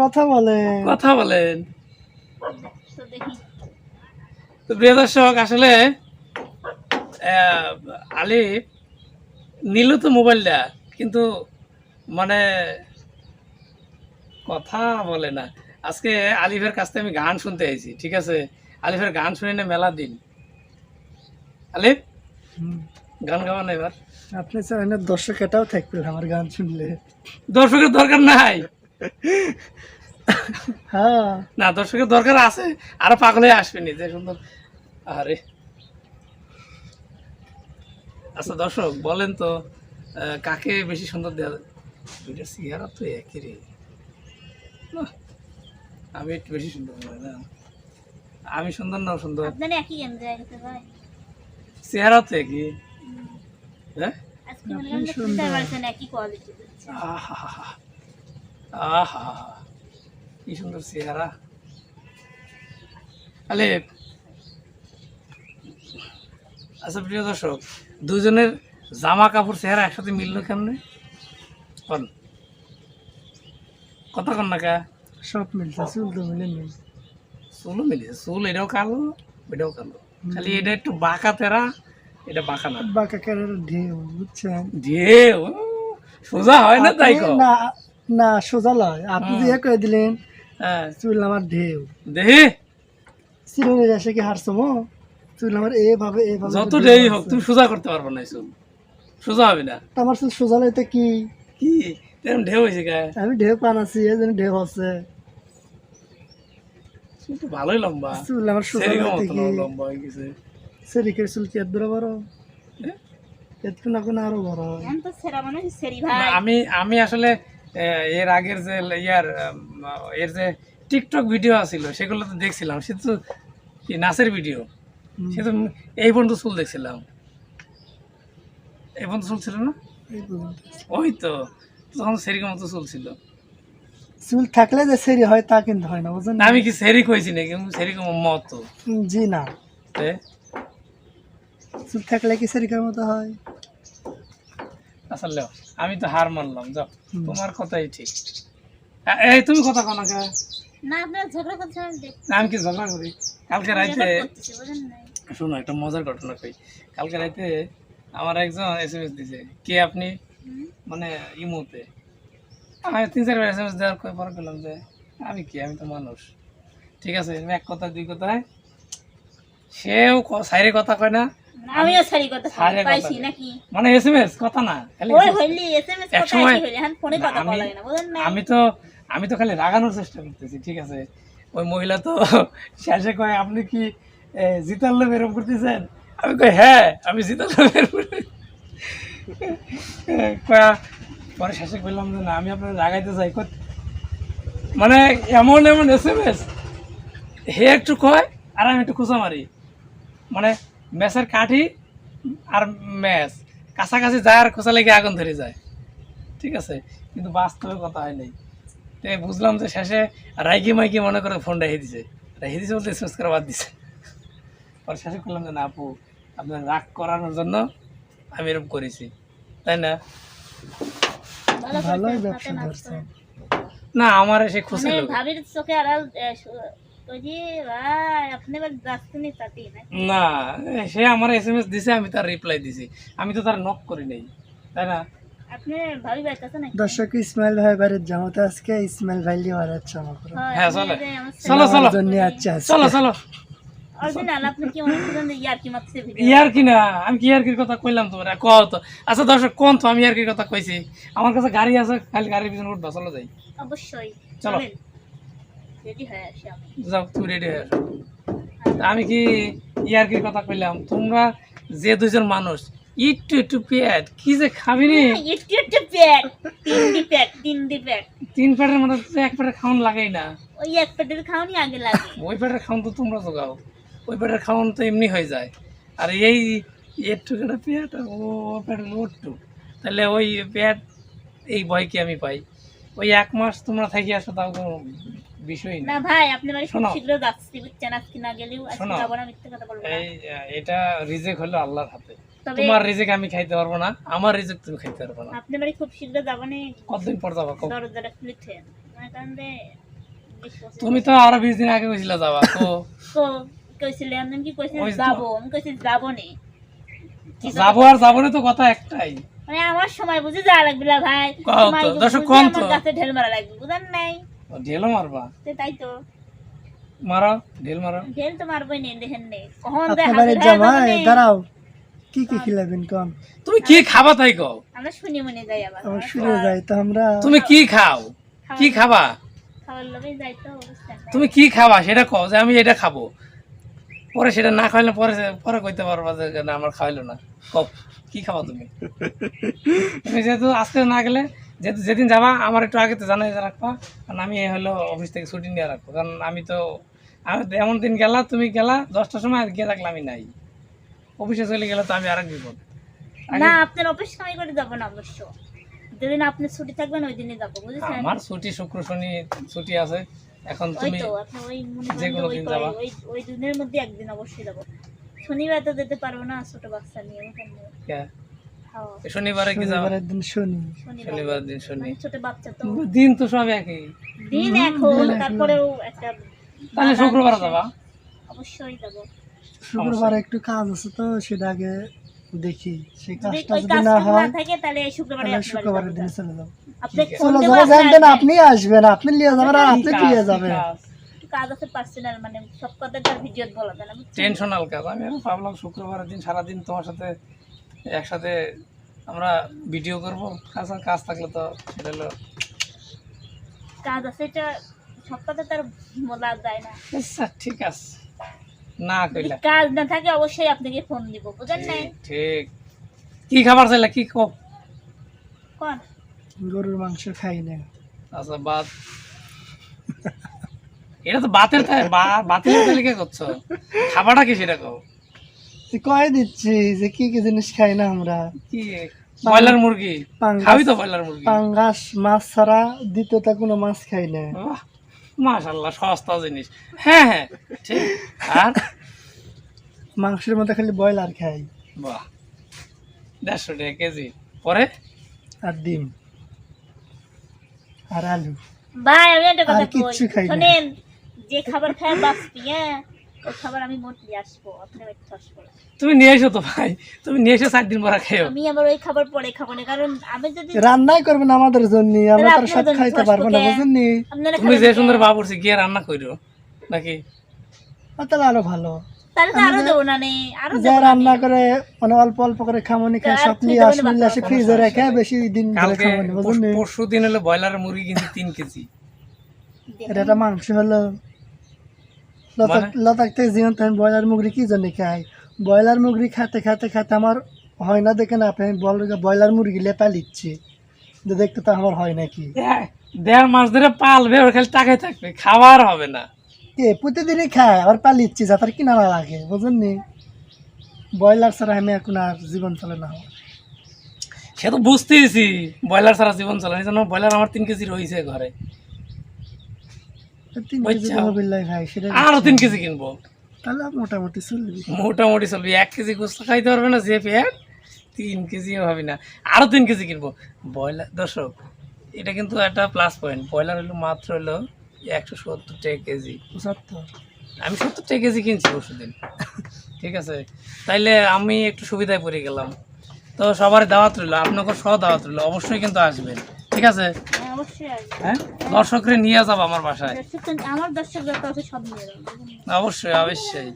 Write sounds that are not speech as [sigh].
কথা বলে কথা বলেন। তো প্রিয় দর্শক আসলে আলিফ নিল তো মোবাইলটা কিন্তু মানে কথা বলে না। আজকে আলিফের কাছ থেকে আমি গান শুনতে আইছি ঠিক আছে? আলিফের গান শুনে না মেলা দিন। আলিফ গান গাওয়া না এবার। আপনি চ্যানেলের দর্শক এটাও থাকবে আমার গান শুনলে। দর্শকের দরকার নাই। হ্যাঁ। না দর্শকের দরকার আছে। আরও পাগল হয়ে আসবেনি যে সুন্দর। আরে। আচ্ছা দর্শক বলেন তো কাকে বেশি সুন্দর দেওয়া দুইটা চেহারা তো একই রে। আমি একটু বেশি সুন্দর না। আমি সুন্দর না সুন্দর আপনার একই ভাই চেহারা তো একই। হ্যাঁ? আজকে একই কোয়ালিটি আহা আহা কি সুন্দর চেহারা। আলে আচ্ছা প্রিয় দর্শক দুজনের জামা কাপড় চেহারা একসাথে মিললো কেমনে? কন? কথা কন না কা? সব মিলছে চুল তো মিলে নেই চুলও মিলেছে চুল এটাও কালো এটাও কালো। খালি এটা একটু বাঁকা তেরা এটা বাঁকা না। বাঁকা কেনার ঢেউ বুঝছেন? ঢেউ সোজা হয় না তাই কো না না সোজা লয়। আপনি। যে কয়ে দিলেন হ্যাঁ। চুল আমার ঢেউ। দেখি চিরুনি এসে কি হারছম চুল আমার এভাবে এভাবে যত ঢেউ হোক তুমি সোজা করতে পারব না চুল। সোজা হবে না। তা আমার চুল সোজা লইতে কি? কি? এরকম ঢেউ হয়েছে গায়ে আমি ঢেউ পান আছি এই জন্য ঢেউ আছে চুল তো ভালোই লম্বা। চুল আমার সোজা লম্বা হয়ে গেছে। সেরিকের চুল কি এত বড়? বড় হ্যাঁ? এত না কোনো আরও বড়? হয়। তো আমি আমি আসলে এর আগের যে ইয়ার এর যে টিকটক ভিডিও আছিল সেগুলো তো দেখছিলাম। সে তো কি নাচের ভিডিও। সে তো এই পর্যন্ত চুল দেখছিলাম। এই পর্যন্ত চুল ছিল না? ওই তো তখন সেরকম মতো চুল ছিল। চুল থাকলে যে সেরি হয় তা কিন্তু হয় না বুঝলেন? আমি কি সেরি কইছি নাকি? সেরকম মতো। জি না? চুল থাকলে কি সেরিকার মতো হয়? আসলে আমি তো হার মানলাম যাও। তোমার কথাই ঠিক। এই তুমি কথা কো না কে? না আপনার ঝগড়া করছেন আমি আমি কি ঝগড়া করি? কালকে রাইতে শোনো একটা মজার ঘটনা কই। কালকে রাইতে আমার একজন এস এম এস দিছে কে আপনি? মানে ইমোতে। আমি তিন চারবার এস এম এস দেওয়ার পরে পেলাম যে আমি কি? আমি তো মানুষ। ঠিক আছে এক কথা দুই কথায়। সেও সাইরে কথা কয় না আমিও সারি কথা পাইছি নাকি? মানে এস এম এস কথা না ওই হইলি এসএমএস কথা হইলি এখন ফোনে কথা আমি- বলা লাগে না বুঝেন না আমি তো আমি তো খালি রাগানোর চেষ্টা করতেছি ঠিক আছে? ওই মহিলা তো শেষে কয় আপনি কি এ, জিতার লোভ এরকম করতেছেন? আমি কই হ্যাঁ আমি জিতার লোভ এরকম। কয়া পরে শেষে বললাম যে না আমি আপনার রাগাইতে চাই। কত- মানে এমন এমন এস এম এস হে একটু কয় আর আমি একটু খোঁচা মারি। মানে ম্যাচের কাঠি আর ম্যাচ কাছাকাছি যায় আর খোঁচা লেগে আগুন ধরে যায়। ঠিক আছে? কিন্তু বাস্তবে কথা হয় নাই। তো বুঝলাম যে শেষে রাইকি মাইকি মনে করে ফোন রেখে দিছে। রেখে দিছে বলতে এসএমএস করে বাদ দিছে। পরে শেষে করলাম যে না আপু আপনার রাগ করানোর জন্য আমি এরকম করেছি। তাই না? ভালোই ব্যবসা না আমার সে খুশি মানে ভাবির চোখে আড়াল না না সে আমার এস এম এস দিছে আমি তার রিপ্লাই দিছি। আমি তো তার নক করি নাই তাই না? আপনি ভাবি ভাই কাছে দর্শক ইসমাইল ভাই বাড়ির জামাতে আজকে ইসমাইল ভাই লিয়ে বাড়াচ্ছে আমার হ্যাঁ, আপনি চলে। যে আমার চলো চলো। জন্য আজকে। চলো চলো। অরিজিনাল কি না? আমি ইয়ারকির কথা কইলাম তোমার? কও তো। আচ্ছা দর্শক কোন তো? আমি ইয়ারকির কথা কইছি। আমার কাছে গাড়ি আছে খালি গাড়ির পিছনে উঠবা চলো যাই। অবশ্যই। চলো। চলেন রেডি হয়ে আসি আমি যাও তুমি রেডি হয়ে আমি কি ইয়ারকির কথা কইলাম? তোমরা যে দুজন মানুষ একটু একটু পেট কি যে খাবি নি? একটু একটু প্যাট তিন দি প্যাট তিন দি প্যাট তিন প্যাটের মধ্যে তো এক প্যাটের খাওয়ান লাগাই না। ওই এক প্যাটের খাওয়ানি আগে লাগে। [laughs] ওই প্যাটের খাওয়ান তো তোমরা জোগাও। ওই প্যাটের খাওয়ান তো এমনি হয়ে যায়। আর এই একটু একটা পেট ও প্যাটের ওট্টু তাহলে ওই পেট এই ভয় কি আমি পাই। ওই এক মাস তোমরা থাকি আসো তাও কোনো বিষয়ই না না। ভাই আপনি বাড়ি খুব শীঘ্র যাচ্ছি বুঝছেন? আজকে না গেলেও আজকে শোনো। না মিথ্যে কথা বলব এই এটা রিজেক হলো আল্লাহর হাতে। তোমার রিজেক আমি খাইতে পারব না আমার রিজেক তুমি খাইতে পারব না। আপনি বাড়ি খুব শীঘ্র যাব কতদিন পর যাব দরজাটা খুলেছেন মনে করেন যে তুমি তো আরও বিশ দিন আগে কইছিলে যাবা তো কইছিলে আমি কি কইছি যাব? আমি কইছি যাব নি। যাব আর যাব না তো কথা একটাই। মানে আমার সময় বুঝে যা লাগবে না ভাই। দর্শক তো? গাছে ঢেল মারা লাগবে বুঝেন নাই। ও, ঢেলও মারবা? তাই তো। মারো ঢেল মারো। ঢেল তো মারবই নি দেখেন নে। কখন জামাই মানে দাঁড়াও কি কি খিলাবেন কম তুমি কি খাবা তাই কও? আমরা শুনি মনে যাই আবার। আমার শুনে যাই তো আমরা তুমি কি খাও? কি খাবা? যাই তো তুমি কি খাবা? সেটা কও যে আমি এটা খাব। পরে সেটা না খাইলে পরে পরে কইতে পারবা যে না আমার খাইলো না। কও কি খাবা তুমি? [laughs] তুমি যেহেতু আজকে না গেলে যেহেতু যেদিন যাবা আমার একটু আগে তো জানাই রাখবা কারণ আমি হলো অফিস থেকে ছুটি নিয়ে রাখব। কারণ আমি তো আমি এমন দিন গেলা তুমি গেলা দশটার সময় আর গিয়ে রাখলে আমি নাই অফিসে চলে গেলে তো আমি আরেক বিপদ। না আপনার অফিস কামাই করে যাব না অবশ্য। যেদিন আপনি ছুটি থাকবেন ওই দিনই যাব বুঝেছেন? আমার ছুটি শুক্র শনি ছুটি আছে। এখন তুমি যে কোনো দিন যাবা। ওই দিনের মধ্যে একদিন অবশ্যই যাব। শনিবার তো যেতে পারব না ছোট বাচ্চা নিয়ে শনিবারে কি যাবা শনিবারের দিন শুনি। শনিবার। দিন শনি। মানে ছোট বাচ্চা তো। দিন তো সব একই। দিন এখন তারপরেও একটা তাহলে শুক্রবার যাবা? অবশ্যই যাব। শুক্রবার একটু কাজ আছে তো সেটা আগে দেখি। সেই কাজটা যদি না হয় তাহলে শুক্রবারের। দিনে চলে যাব। চলে যাব আপনি আসবেন। আপনি আসবেন আপনি নিয়ে যাবেন আর আপনি কি নিয়ে যাবেন। কাজ? আছে পার্সোনাল মানে সব কথা তার ভিডিও বলা যায় না টেনশনাল কাজ আমি ভাবলাম শুক্রবারের দিন সারাদিন তোমার সাথে একসাথে আমরা ভিডিও করব। কাজ কাজ থাকলে তো সেটা হলো কাজ আছে এটা সব তার বলা যায় না। আচ্ছা ঠিক আছে। না কইলা। কাজ না থাকে অবশ্যই আপনাকে ফোন দিব বুঝেন নাই? ঠিক, কি খাবার চাইলা? কি কো কোন? গরুর মাংস খাই না আচ্ছা বাত এটা তো বাতের তাই- বা- বাতিলের তালিকা করছ। খাবারটা কি সেটা কও? তো কয়ে দিচ্ছি যে কি কি জিনিস খাই না আমরা? কি? ব্রয়লার মুরগি। খাবি তো ব্রয়লার মুরগি? পাঙ্গাস মাছ ছাড়া দ্বিতীয়টা কোনো মাছ খাই না। বাহ, মাশাল্লাহ সস্তা জিনিস। হ্যাঁ হ্যাঁ ঠিক। আর? মাংসের মধ্যে খালি ব্রয়লার খাই। বাহ দেড়শো টাকা কেজি। পরে? আর ডিম। আর আলু। ভাই আমি একটা কথা কই? যে খাবার খায় বাঁচবি হ্যাঁ? ওই খাবার আমি মোট নিয়ে আসব আপনার একটু আসব তুমি নিয়ে এসো তো ভাই তুমি নিয়ে এসো চার দিন পরে খেয়েও। আমি আবার ওই খাবার পরে খাব না কারণ আমি যদি রান্নাই করবেন আমাদের জন্য আমরা তাহলে সব খাইতে পারব না কে? বুঝলেন নি আপনারা তুমি যে সুন্দর কে? গিয়ে রান্না করো নাকি? তাহলে আরও ভালো। তাহলে তো আরও দেবো না নে আরও যা রান্না করে মানে অল্প অল্প করে খামনি খায় আর সব তুই নিয়ে দেবেন আসে ফ্রিজে রেখে বেশি দিন ধরে খামনি বুঝলেন পরশু দিন হলো ব্রয়লার মুরগি কিন্তু তিন কেজি। এটা একটা মাংস হলো লতা মানে? লতা থেকে জীবন আমি ব্রয়লার মুরগি কি জন্য খাই ব্রয়লার মুরগি খাতে খাতে খাতে আমার হয় না দেখে না আপনি ব্রয়লার মুরগি লেপা লিচ্ছি। যে দেখতে তো আমার হয় নাকি? দেড়- মাস ধরে পালবে ওর খালি টাকায় থাকবে খাবার হবে না। কে প্রতিদিনই খায় আবার পালিচ্ছি যাতে কিনা না লাগে বুঝলেন নি? ব্রয়লার ছাড়া আমি এখন আর জীবন চলে না। সে তো বুঝতেইছি ব্রয়লার ছাড়া জীবন চলে না ব্রয়লার আমার তিন কেজি রয়েছে ঘরে। তিন কেজি চাও। রহবিল্লাই ভাই সেটা আরও তিন কেজি কিনবো? তাহলে মোটামুটি চলবি মোটামুটি চলবে এক কেজি গোস্ত খাইতে পারবে না যে তিন কেজিও হবে না। আরও তিন কেজি কিনবো। ব্রয়লার দর্শক এটা কিন্তু একটা প্লাস পয়েন্ট ব্রয়লার হলো মাত্র হলো একশো সত্তর টাকা কেজি। পঁচাত্তর। আমি সত্তর টাকা কেজি কিনছি পরশু দিন ঠিক আছে? তাইলে আমি একটু সুবিধায় পড়ে গেলাম। তো সবার দাওয়াত রইল আপনাকে সহ দাওয়াত রইল অবশ্যই কিন্তু আসবেন। ঠিক আছে? হ্যাঁ, দর্শকরে নিয়ে যাব আমার বাসায়। আমার দর্শক যত আছে সব নিয়ে অবশ্যই অবশ্যই।